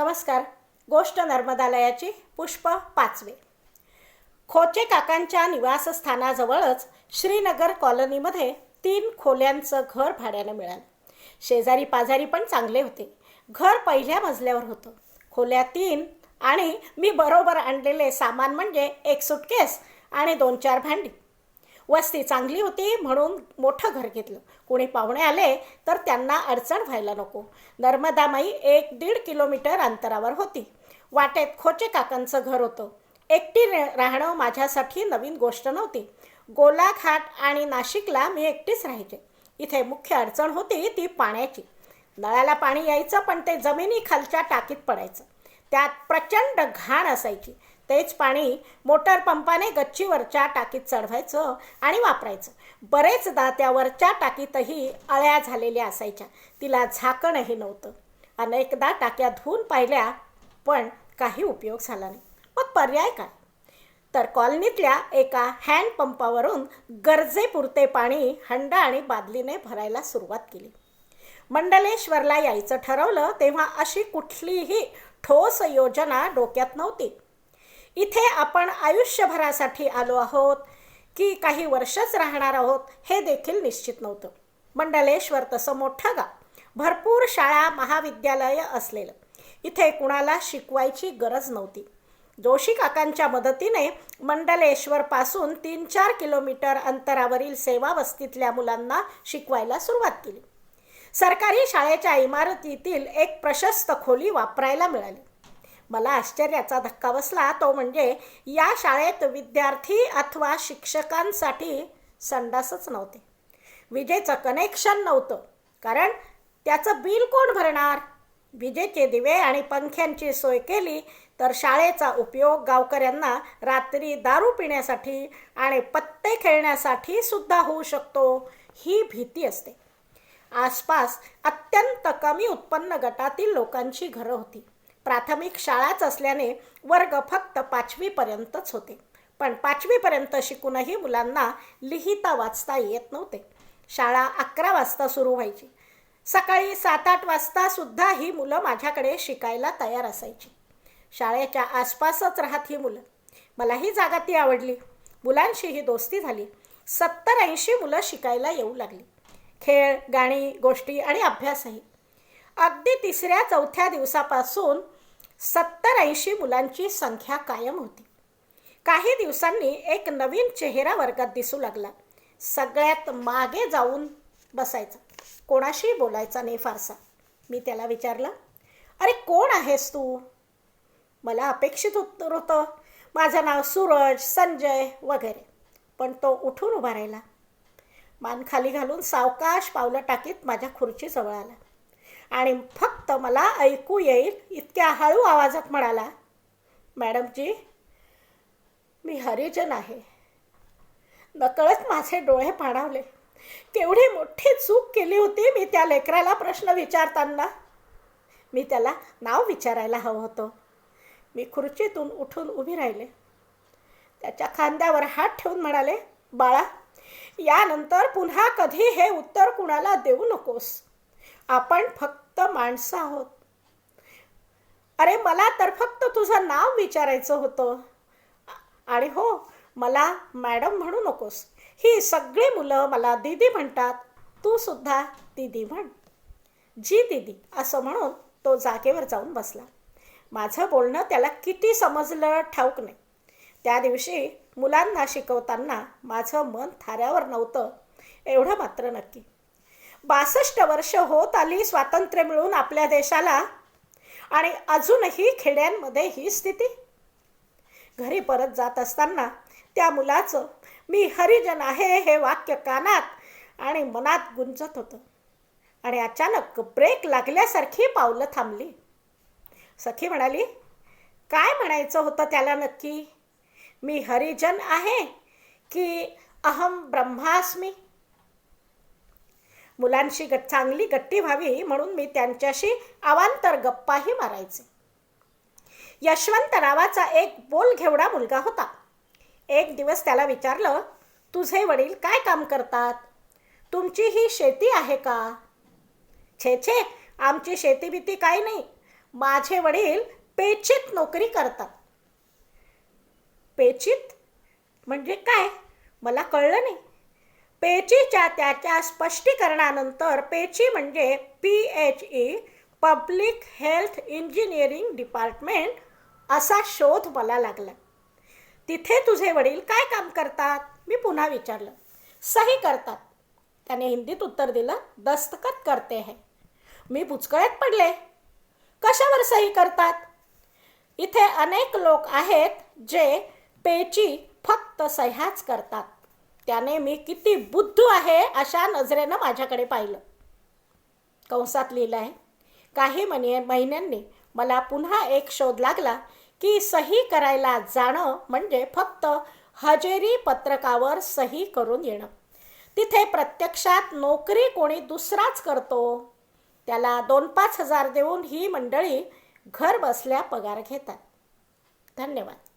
नमस्कार. गोष्ट नर्मदालयाची पुष्प पाचवे. खोचे काकांच्या निवासस्थानाजवळच श्रीनगर कॉलनीमध्ये तीन खोल्यांचं घर भाड्यानं मिळालं. शेजारी पाजारी पण चांगले होते. घर पहिल्या मजल्यावर होतं. खोल्या तीन आणि मी बरोबर आणलेले सामान म्हणजे एक सुटकेस आणि दोन चार भांडी. वस्ती चांगली होती म्हणून मोठं घर घेतलं. कोणी पाहुणे आले तर त्यांना अडचण व्हायला नको. नर्मदामाई एक दीड किलोमीटर अंतरावर होती. वाटेत खोचे काकांचं घर होतं. एकटी राहणं माझ्यासाठी नवीन गोष्ट नव्हती. गोलाघाट आणि नाशिकला मी एकटीच राहायचे. इथे मुख्य अडचण होती ती पाण्याची. नळाला पाणी यायचं पण ते जमिनी खालच्या टाकीत पडायचं. त्यात प्रचंड घाण असायची. तेच पाणी मोटर पंपाने गच्चीवरच्या टाकीत चढवायचं आणि वापरायचं. बरेचदा त्या वरच्या टाकीतही अळ्या झालेल्या असायच्या. तिला झाकणही नव्हतं. अनेकदा टाक्या धुवून पाहिल्या पण काही उपयोग झाला नाही. मग पर्याय काय? तर कॉलनीतल्या एका हँडपंपावरून गरजेपुरते पाणी हंडा आणि बादलीने भरायला सुरुवात केली. मंडलेश्वरला यायचं ठरवलं तेव्हा अशी कुठलीही ठोस योजना डोक्यात नव्हती. इथे आपण आयुष्यभरासाठी आलो आहोत की काही वर्षच राहणार आहोत हे देखील निश्चित नव्हतं. मंडलेश्वर तसं मोठं गाव. भरपूर शाळा महाविद्यालय असलेलं. इथे कुणाला शिकवायची गरज नव्हती. जोशी काकांच्या मदतीने मंडलेश्वरपासून तीन चार किलोमीटर अंतरावरील सेवा वस्तीतल्या मुलांना शिकवायला सुरुवात केली. सरकारी शाळेच्या इमारतीतील एक प्रशस्त खोली वापरायला मिळाली. मला आश्चर्याचा धक्का बसला तो म्हणजे या शाळेत विद्यार्थी अथवा शिक्षकांसाठी संडासच नव्हते. विजेचं कनेक्शन नव्हतं. कारण त्याचं बिल कोण भरणार? विजेचे दिवे आणि पंख्यांची सोय केली तर शाळेचा उपयोग गावकऱ्यांना रात्री दारू पिण्यासाठी आणि पत्ते खेळण्यासाठी सुद्धा होऊ शकतो ही भीती असते. आसपास अत्यंत कमी उत्पन्न गटातील लोकांची घरं होती. प्राथमिक शाळाच असल्याने वर्ग फक्त पाचवीपर्यंतच होते. पण पाचवीपर्यंत शिकूनही मुलांना लिहिता वाचता येत नव्हते. शाळा अकरा वाजता सुरू व्हायची. सकाळी सात आठ वाजता सुद्धा ही मुलं माझ्याकडे शिकायला तयार असायची. शाळेच्या आसपासच राहत ही मुलं. मला ही जागा ती आवडली. मुलांशी ही दोस्ती झाली. सत्तर ऐंशी मुलं शिकायला येऊ लागली. खेळ गाणी गोष्टी आणि अभ्यासही. अगदी तिसऱ्या चौथ्या दिवसापासून सत्तर ऐंशी मुलांची संख्या कायम होती. काही दिवसांनी एक नवीन चेहरा वर्गात दिसू लागला. सगळ्यात मागे जाऊन बसायचा. कोणाशी बोलायचा नाही फारसा. मी त्याला विचारलं अरे कोण आहेस तू? मला अपेक्षित उत्तर होतं. माझं नाव सूरज संजय वगैरे. पण तो उठून उभा राहिला. मान खाली घालून सावकाश पावलं टाकीत माझ्या खुर्चीजवळ आला. आणि फक्त मला ऐकू येईल इतक्या हळू आवाजात म्हणाला मॅडमजी मी हरिजन आहे. नकळत माझे डोळे पाणावले. केवढी मोठी चूक केली होती मी त्या लेकराला प्रश्न विचारताना. मी त्याला नाव विचारायला हवं होतं. मी खुर्चीतून उठून उभी राहिले. त्याच्या खांद्यावर हात ठेवून म्हणाले बाळा यानंतर पुन्हा कधी हे उत्तर कुणाला देऊ नकोस. आपण फक्त माणसं आहोत. अरे मला तर फक्त तुझं नाव विचारायचं होतं. आणि हो मला मॅडम म्हणू नकोस. ही सगळी मुलं मला दीदी म्हणतात. तू सुद्धा दीदी म्हण. जी दीदी असं म्हणून तो जागेवर जाऊन बसला. माझं बोलणं त्याला किती समजलं ठाऊक नाही. त्या दिवशी मुलांना शिकवताना माझं मन थाऱ्यावर नव्हतं एवढं मात्र नक्की. बासष्ट वर्ष होत आली स्वातंत्र्य मिळून आपल्या देशाला. आणि अजूनही खेड्यांमध्ये ही स्थिती. घरी परत जात असताना त्या मुलाचं मी हरिजन आहे हे वाक्य कानात आणि मनात गुंजत होतं. आणि अचानक ब्रेक लागल्यासारखी पावलं थांबली. सखी म्हणाली काय म्हणायचं होतं त्याला नक्की? मी हरिजन आहे की अहम ब्रह्मास्मी? मुलांशी ग चांगली गट्टी व्हावी म्हणून मी त्यांच्याशी अवांतर गप्पाही मारायचे. यशवंत नावाचा एक बोल घेवडा मुलगा होता. एक दिवस त्याला विचारलं तुझे वडील काय काम करतात? तुमची ही शेती आहे का? छे छे आमची शेती भीती काही नाही. माझे वडील पेचित नोकरी करतात. पेचित? म्हणजे काय? मला कळलं नाही. पेचीच्या त्याच्या स्पष्टीकरणानंतर पेची म्हणजे P H E public health engineering department असा शोध मला लागला. तिथे तुझे वडील काय काम करतात? मी पुन्हा विचारलं. सही करतात. त्याने हिंदीत उत्तर दिलं दस्तखत करते है. मी बुचकळ्यात पडले. कशावर सही करतात? इथे अनेक लोक आहेत जे पेची फक्त सह्याच करतात. त्याने मी किती बुद्धू आहे अशा नजरेनं माझ्याकडे पाहिलं. कंसात लिहिलं आहे काही म्हणे महिन्यांनी मला पुन्हा एक शोध लागला की सही करायला जाणं म्हणजे फक्त हजेरी पत्रकावर सही करून येणं. तिथे प्रत्यक्षात नोकरी कोणी दुसराच करतो. त्याला दोन पाच हजार देऊन ही मंडळी घर बसल्या पगार घेतात. धन्यवाद.